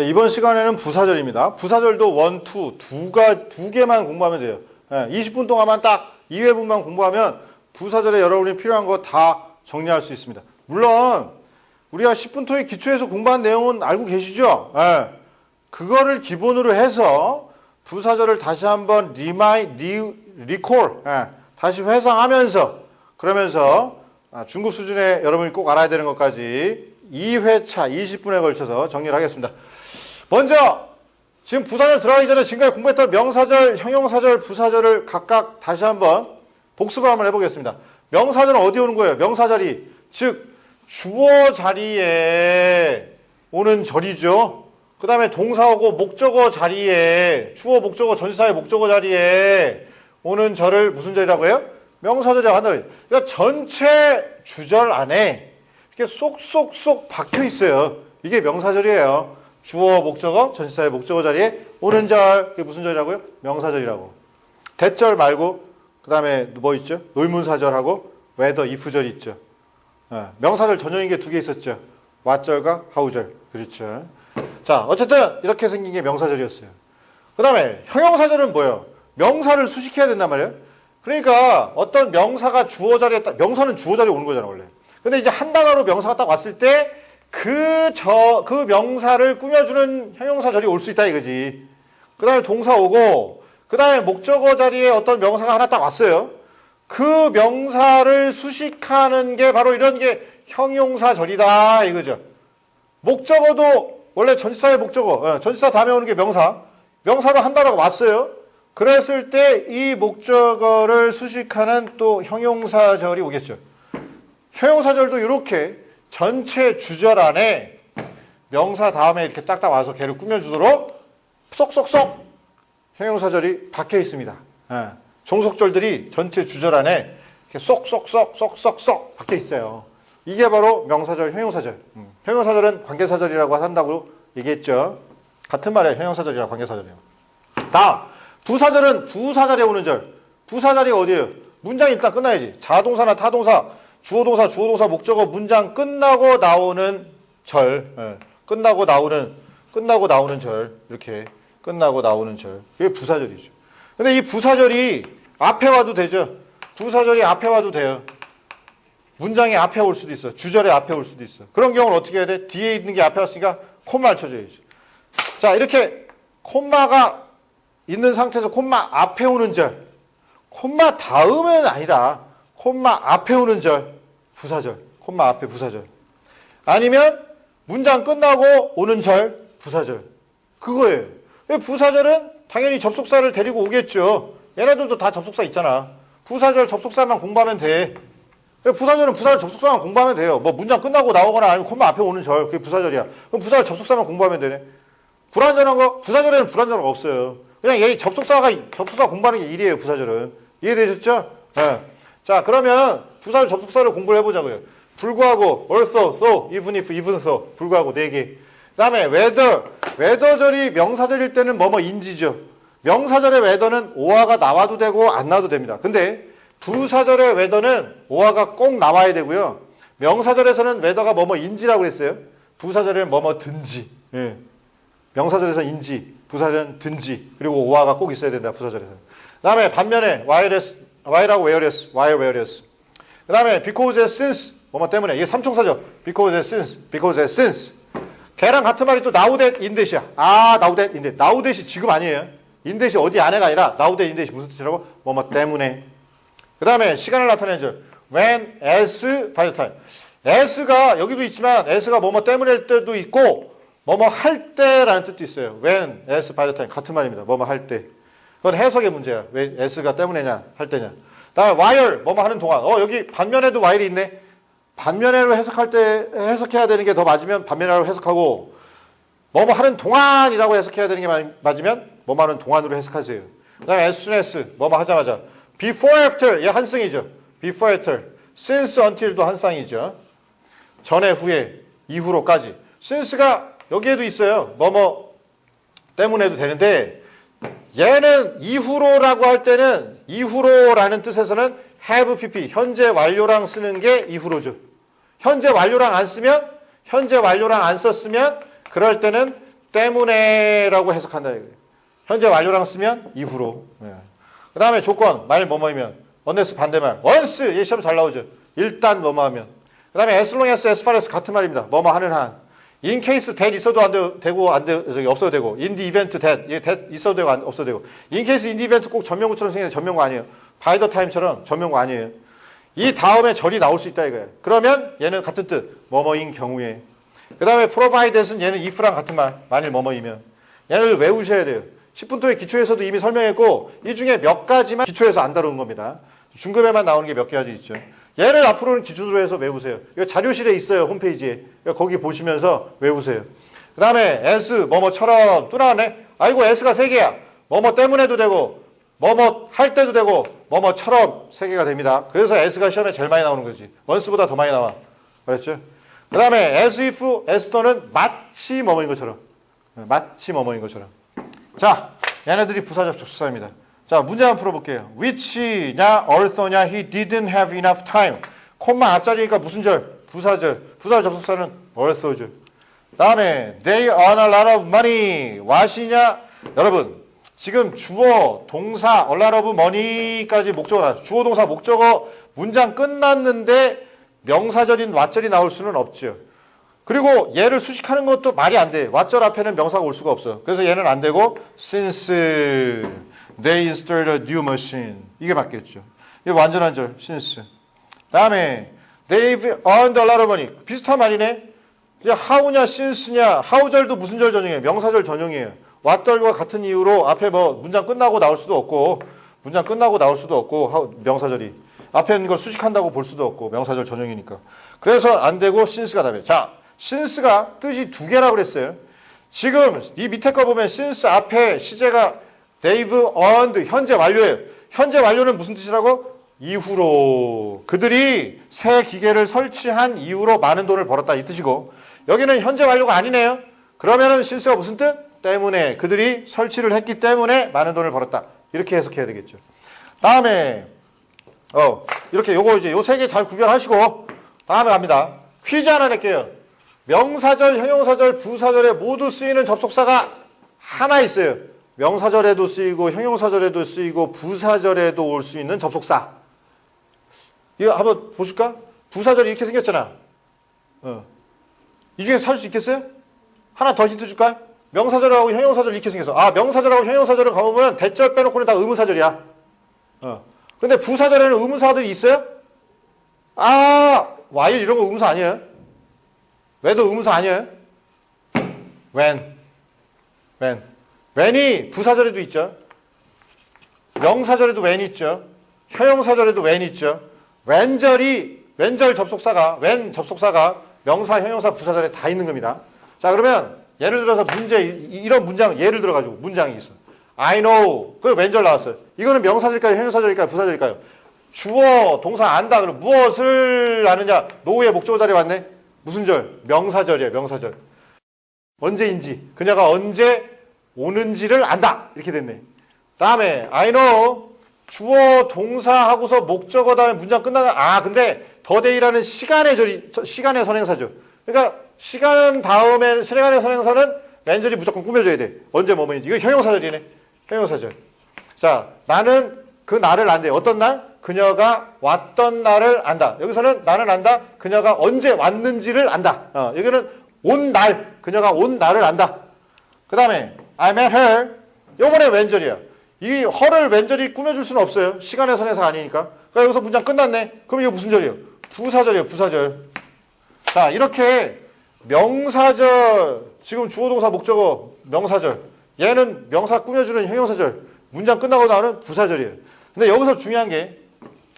네, 이번 시간에는 부사절입니다. 부사절도 원, 투, 두가, 두 개만 공부하면 돼요. 네, 20분 동안만 딱 2회분만 공부하면 부사절에 여러분이 필요한 거 다 정리할 수 있습니다. 물론, 우리가 10분 토익 기초에서 공부한 내용은 알고 계시죠? 네, 그거를 기본으로 해서 부사절을 다시 한번 리마이, 리, 리콜, 네, 다시 회상하면서, 그러면서 아, 중급 수준의 여러분이 꼭 알아야 되는 것까지 2회차 20분에 걸쳐서 정리를 하겠습니다. 먼저 지금 부사절 들어가기 전에 지금까지 공부했던 명사절, 형용사절, 부사절을 각각 다시 한번 복습을 한번 해보겠습니다. 명사절은 어디 오는 거예요? 명사절이 즉 주어 자리에 오는 절이죠. 그 다음에 동사하고 목적어 자리에 주어, 목적어, 전사의 목적어 자리에 오는 절을 무슨 절이라고 해요? 명사절이라고 한다. 그러니까 전체 주절 안에 이렇게 쏙쏙쏙 박혀 있어요. 이게 명사절이에요. 주어, 목적어, 전치사의 목적어 자리에 오는 절, 그게 무슨 절이라고요? 명사절이라고. 대절 말고, 그 다음에 뭐 있죠? 의문사절하고 whether, if절 있죠. 네. 명사절 전형인 게 두 개 있었죠. what절과 how절. 그렇죠. 자, 어쨌든 이렇게 생긴 게 명사절이었어요. 그 다음에 형용사절은 뭐예요? 명사를 수식해야 된단 말이에요. 그러니까 어떤 명사가 주어 자리에 딱, 명사는 주어 자리에 오는 거잖아, 원래. 근데 이제 한 단어로 명사가 딱 왔을 때 그 저, 그 명사를 꾸며주는 형용사 절이 올 수 있다 이거지. 그 다음에 동사 오고, 그 다음에 목적어 자리에 어떤 명사가 하나 딱 왔어요. 그 명사를 수식하는 게 바로 이런 게 형용사 절이다 이거죠. 목적어도 원래 전치사의 목적어, 예, 전치사 다음에 오는 게 명사. 명사로 한 단어가 왔어요. 그랬을 때 이 목적어를 수식하는 또 형용사절이 오겠죠. 형용사절도 이렇게 전체 주절 안에 명사 다음에 이렇게 딱딱 와서 걔를 꾸며주도록 쏙쏙쏙 형용사절이 박혀 있습니다. 예. 종속절들이 전체 주절 안에 이렇게 쏙쏙쏙 쏙쏙쏙 박혀 있어요. 이게 바로 명사절, 형용사절. 음. 형용사절은 관계사절이라고 한다고 얘기했죠. 같은 말이에요. 형용사절이랑 관계사절이요. 다음, 부사절은 부사절에 오는 절. 부사절이 어디예요? 문장 일단 끝나야지. 자동사나 타동사, 주어동사, 주어동사, 목적어, 문장 끝나고 나오는 절. 예. 끝나고 나오는, 끝나고 나오는 절. 이렇게. 끝나고 나오는 절. 이게 부사절이죠. 근데 이 부사절이 앞에 와도 되죠. 부사절이 앞에 와도 돼요. 문장이 앞에 올 수도 있어. 주절에 앞에 올 수도 있어. 그런 경우는 어떻게 해야 돼? 뒤에 있는 게 앞에 왔으니까 콤마를 쳐줘야지. 자, 이렇게 콤마가 있는 상태에서 콤마 앞에 오는 절. 콤마 다음은 아니라 콤마 앞에 오는 절. 부사절. 콤마 앞에 부사절. 아니면 문장 끝나고 오는 절. 부사절. 그거예요. 부사절은 당연히 접속사를 데리고 오겠죠. 얘네들도 다 접속사 있잖아. 부사절 접속사만 공부하면 돼. 부사절은 부사절 접속사만 공부하면 돼요. 뭐 문장 끝나고 나오거나 아니면 콤마 앞에 오는 절. 그게 부사절이야. 그럼 부사절 접속사만 공부하면 되네. 불완전한 거? 부사절에는 불완전한 거 없어요. 그냥 얘 접속사가, 접속사 공부하는 게 일이에요, 부사절은. 이해되셨죠? 네. 자, 그러면 부사절 접속사를 공부를 해보자고요. 불구하고, also, so, even if, even so. 불구하고 4개. 그 다음에 whether. whether절이 명사절일 때는 뭐뭐인지죠. 명사절의 whether는 오화가 나와도 되고 안 나와도 됩니다. 근데 부사절의 whether는 오화가 꼭 나와야 되고요. 명사절에서는 whether가 뭐뭐인지라고 그랬어요. 부사절에는 뭐뭐든지. 예. 명사절에서 인지, 부사절은 든지, 그리고 오화가 꼭 있어야 된다, 부사절에서는. 그 다음에 반면에 while's, while하고 whereas, while, whereas. 그 다음에 because, since, 뭐뭐 때문에. 이게 삼총사죠. because, since, because, since. 걔랑 같은 말이 또 now that, in that이야. 아, now that, in that. now that이 지금 아니에요. in that이 어디 안에가 아니라 now that, in that이 무슨 뜻이라고? 뭐뭐 때문에. 그 다음에 시간을 나타내는 절. when, as, by the time. as가 여기도 있지만 as가 뭐뭐 때문일 때도 있고 뭐뭐 할 때라는 뜻도 있어요. when, as, by the time 같은 말입니다. 뭐뭐 할 때. 그건 해석의 문제야. 왜 as가 때문에냐, 할 때냐. 다음에 while, 뭐뭐 하는 동안. 어, 여기 반면에도 while이 있네. 반면에로 해석할 때 해석해야 되는 게 더 맞으면 반면에로 해석하고 뭐뭐 하는 동안이라고 해석해야 되는 게 맞으면 뭐뭐 하는 동안으로 해석하세요. 그 다음에 as soon as, 뭐뭐 하자마자. before, after, 얘 한승이죠. before, after. since, until도 한 쌍이죠. 전에, 후에, 이후로까지. since가 여기에도 있어요. 뭐뭐 때문에도 되는데 얘는 이후로라고 할 때는 이후로라는 뜻에서는 have pp 현재 완료랑 쓰는 게 이후로죠. 현재 완료랑 안 쓰면 현재 완료랑 안 썼으면 그럴 때는 때문에라고 해석한다 이거예요. 현재 완료랑 쓰면 이후로. 그 다음에 조건 말 뭐뭐이면 unless 반대말 once 얘 시험 잘 나오죠. 일단 뭐뭐하면. 그 다음에 as long as as far as 같은 말입니다. 뭐뭐 하는 한. In case that 있어도 안 되, 되고 안 되, 저기 없어도 되고 in the event that 얘 that 있어도 되고 안, 없어도 되고 in case in the event 꼭 전명구처럼 생기는 전명구 아니에요. by the time처럼 전명구 아니에요. 이 다음에 절이 나올 수 있다 이거예요. 그러면 얘는 같은 뜻 뭐뭐인 경우에 그 다음에 provided는 얘는 if랑 같은 말 만일 뭐뭐이면 얘를 외우셔야 돼요. 10분 토의 기초에서도 이미 설명했고 이 중에 몇 가지만 기초에서 안 다루는 겁니다. 중급에만 나오는 게 몇 가지 있죠. 얘를 앞으로는 기준으로 해서 외우세요. 이거 자료실에 있어요. 홈페이지에. 거기 보시면서 외우세요. 그 다음에 S 뭐뭐처럼 또 나왔네. 아이고 S가 세 개야. 뭐뭐 때문에도 되고 뭐뭐 할 때도 되고 뭐뭐처럼 세 개가 됩니다. 그래서 S가 시험에 제일 많이 나오는 거지. 원스보다 더 많이 나와. 그랬죠? 그 다음에 as if, as 또는 마치 뭐뭐인 것처럼. 마치 뭐뭐인 것처럼. 자, 얘네들이 부사적 접속사입니다. 자, 문제 한번 풀어볼게요. which냐, 얼서냐, he didn't have enough time. 콤마 앞자리니까 무슨 절? 부사절. 부사절 접속사는 얼서죠. 다음에 they earn a lot of money. what이냐? 여러분, 지금 주어, 동사, a lot of money까지 목적어 나 주어, 동사, 목적어 문장 끝났는데 명사절인 왓절이 나올 수는 없죠. 그리고 얘를 수식하는 것도 말이 안 돼. 왓절 앞에는 명사가 올 수가 없어. 그래서 얘는 안 되고 since they installed a new machine 이게 맞겠죠. 이게 완전한 절 since. 다음에 they've earned a lot of money 비슷한 말이네. 이제 how냐 since냐 how절도 무슨 절 전용이에요? 명사절 전용이에요. 왓절과 같은 이유로 앞에 뭐 문장 끝나고 나올 수도 없고 문장 끝나고 나올 수도 없고 명사절이 앞에 있는 걸 수식한다고 볼 수도 없고 명사절 전용이니까. 그래서 안 되고 since가 답이에요. 자, since가 뜻이 두 개라고 그랬어요. 지금 이 밑에 거 보면 since 앞에 시제가 they've earned 현재 완료예요. 현재 완료는 무슨 뜻이라고? 이후로 그들이 새 기계를 설치한 이후로 많은 돈을 벌었다 이 뜻이고 여기는 현재 완료가 아니네요. 그러면은 since가 무슨 뜻? 때문에 그들이 설치를 했기 때문에 많은 돈을 벌었다. 이렇게 해석해야 되겠죠. 다음에 어, 이렇게 요거 이제 요 세 개 잘 구별하시고 다음에 갑니다. 퀴즈 하나 낼게요. 명사절, 형용사절, 부사절에 모두 쓰이는 접속사가 하나 있어요. 명사절에도 쓰이고 형용사절에도 쓰이고 부사절에도 올 수 있는 접속사. 이거 한번 보실까? 부사절이 이렇게 생겼잖아. 어. 이 중에 찾을 수 있겠어요? 하나 더 힌트 줄까요? 명사절하고 형용사절 이렇게 생겼어. 아, 명사절하고 형용사절을 가보면 대절 빼놓고는 다 의문사절이야. 어. 근데 부사절에는 의문사들이 있어요? 아, while 이런 거 의문사 아니에요? 왜도 의문사 아니에요? when. when. When이 부사절에도 있죠. 명사절에도 when 있죠. 형용사절에도 when 있죠. when절이, when절 접속사가, when 접속사가 명사, 형용사, 부사절에 다 있는 겁니다. 자, 그러면 예를 들어서 문제, 이런 문장, 예를 들어 가지고 문장이 있어. I know. 그 왼절 나왔어요. 이거는 명사절일까요? 형용사절일까요? 부사절일까요? 주어, 동사 안다. 그럼 무엇을 아느냐? 노후의 목적어 자리에 왔네? 무슨 절? 명사절이에요. 명사절. 언제인지. 그녀가 언제 오는지를 안다. 이렇게 됐네. 다음에 I know. 주어, 동사 하고서 목적어 다음에 문장 끝나는 아 근데 더데이라는 시간의 절이 시간의 선행사죠. 그러니까 시간 다음에 시간의 선행사는 맨절이 무조건 꾸며줘야 돼. 언제 뭐뭐인지. 이거 형용사절이네. 형용사절. 자, 나는 그 날을 안돼. 어떤 날? 그녀가 왔던 날을 안다. 여기서는 나는 안다. 그녀가 언제 왔는지를 안다. 어, 여기는 온 날. 그녀가 온 날을 안다. 그 다음에 I met her. 요번에 왼절이야. 이 her를 왼절이 꾸며줄 수는 없어요. 시간의 선에서 아니니까. 그러니까 여기서 문장 끝났네. 그럼 이거 무슨 절이에요? 부사절이에요. 부사절. 자, 이렇게 명사절, 지금 주어동사 목적어 명사절. 얘는 명사 꾸며주는 형용사절. 문장 끝나고 나오는 부사절이에요. 근데 여기서 중요한 게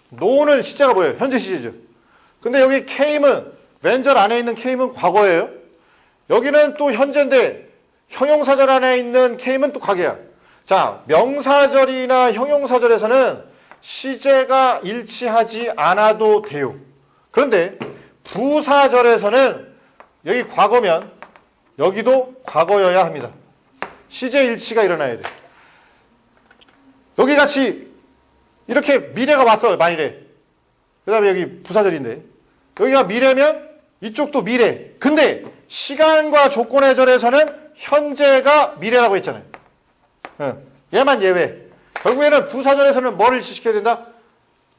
노는 시제가 뭐예요? 현재 시제죠. 근데 여기 came은 왼절 안에 있는 came은 과거예요. 여기는 또 현재인데 형용사절 안에 있는 came은 또 과거야. 자, 명사절이나 형용사절에서는 시제가 일치하지 않아도 돼요. 그런데 부사절에서는 여기 과거면 여기도 과거여야 합니다. 시제 일치가 일어나야 돼. 여기 같이 이렇게 미래가 왔어 만일에. 그 다음에 여기 부사절인데 여기가 미래면 이쪽도 미래. 근데 시간과 조건의 절에서는 현재가 미래라고 했잖아요. 예, 얘만 예외. 결국에는 부사절에서는 뭐를 일치시켜야 된다?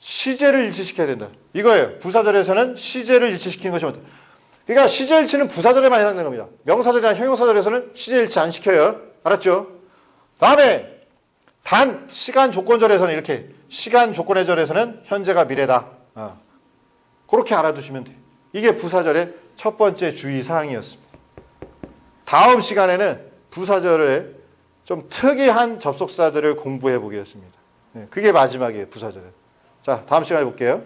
시제를 일치시켜야 된다. 이거예요. 부사절에서는 시제를 일치시키는 것이 맞다. 그러니까 시제 일치는 부사절에만 해당되는 겁니다. 명사절이나 형용사절에서는 시제 일치 안 시켜요. 알았죠? 다음에 단 시간 조건절에서는 이렇게 시간 조건의 절에서는 현재가 미래다. 어. 그렇게 알아두시면 돼요. 이게 부사절의 첫 번째 주의 사항이었습니다. 다음 시간에는 부사절의 좀 특이한 접속사들을 공부해 보겠습니다. 네, 그게 마지막이에요, 부사절은. 자, 다음 시간에 볼게요.